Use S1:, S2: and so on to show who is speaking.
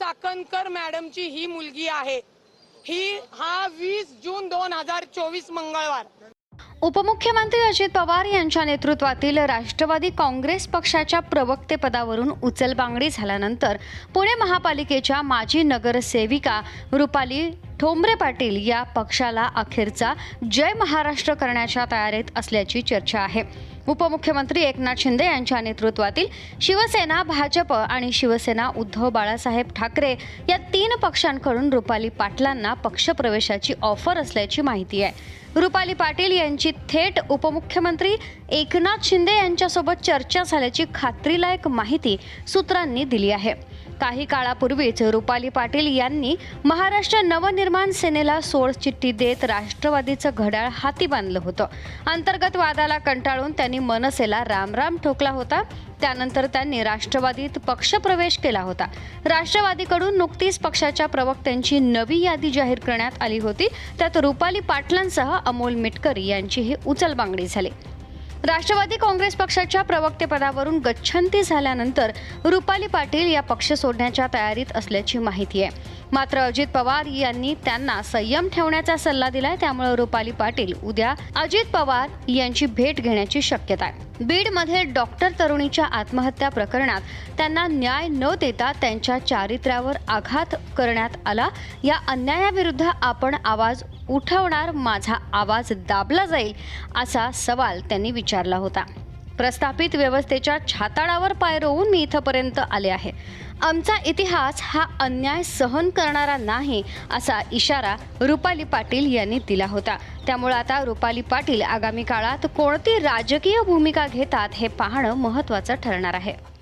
S1: चाकणकर मॅडमची ही मुलगी आहे. ही हा वीस जून दोन हजार चोवीस मंगळवार.
S2: उपमुख्यमंत्री अजित पवार यांच्या नेतृत्वातील राष्ट्रवादी काँग्रेस पक्षाच्या प्रवक्तेपदावरून उचलबांगडी झाल्यानंतर पुणे महापालिकेच्या माजी नगरसेविका रुपाली ठोंबरे पाटील या पक्षाला अखेरचा जय महाराष्ट्र करण्याच्या तयारीत असल्याची चर्चा आहे. उपमुख्यमंत्री एकनाथ शिंदे यांच्या नेतृत्वातील शिवसेना भाजप आणि शिवसेना उद्धव बाळासाहेब ठाकरे या तीन पक्षांकडून रुपाली पाटलांना पक्षप्रवेशाची ऑफर असल्याची माहिती आहे. रुपाली पाटील यांची थेट उपमुख्यमंत्री एकनाथ शिंदे यांच्यासोबत चर्चा झाल्याची खात्रीलायक माहिती सूत्रांनी दिली आहे. काही काळापूर्वीच रुपाली पाटील यांनी महाराष्ट्र नवनिर्माण सेनेला सोळ चिठ्ठी देत राष्ट्रवादीचं घड्याळ हाती बांधलं होतं. अंतर्गत वादाला कंटाळून त्यांनी मनसेला रामराम ठोकला होता. त्यानंतर त्यांनी राष्ट्रवादीत पक्षप्रवेश केला होता. राष्ट्रवादीकडून नुकतीच पक्षाच्या प्रवक्त्यांची नवी यादी जाहीर करण्यात आली होती. त्यात रुपाली पाटलांसह अमोल मिटकरी यांचीही उचलबांगडी झाली. राष्ट्रवादी काँग्रेस पक्षाच्या प्रवक्तेपदावरून गच्छंती झाल्यानंतर रुपाली पाटील या पक्ष सोडण्याच्या तयारीत असल्याची माहिती आहे. मात्र अजित पवार यांनी त्यांना संयम ठेवण्याचा सल्ला दिलाय त्यामुळे रुपाली पाटील उद्या अजित पवार यांची भेट घेण्याची शक्यता आहे. बीडमध्ये डॉक्टर तरुणीच्या आत्महत्या प्रकरणात त्यांना न्याय न देता त्यांच्या चारित्र्यावर आघात करण्यात आला. या अन्यायाविरुद्ध आपण आवाज उठवणार माझा आवाज दाबला जाईल असा सवाल त्यांनी विचारला होता. प्रस्थापित व्यवस्थेच्या छाताडावर पाय रोवून मी इथंपर्यंत आले आहे. आमचा इतिहास हा अन्याय सहन करणारा नाही असा इशारा रुपाली पाटील यांनी दिला होता. त्यामुळे आता रुपाली पाटील आगामी काळात कोणती राजकीय भूमिका घेतात हे पाहणं महत्त्वाचं ठरणार आहे.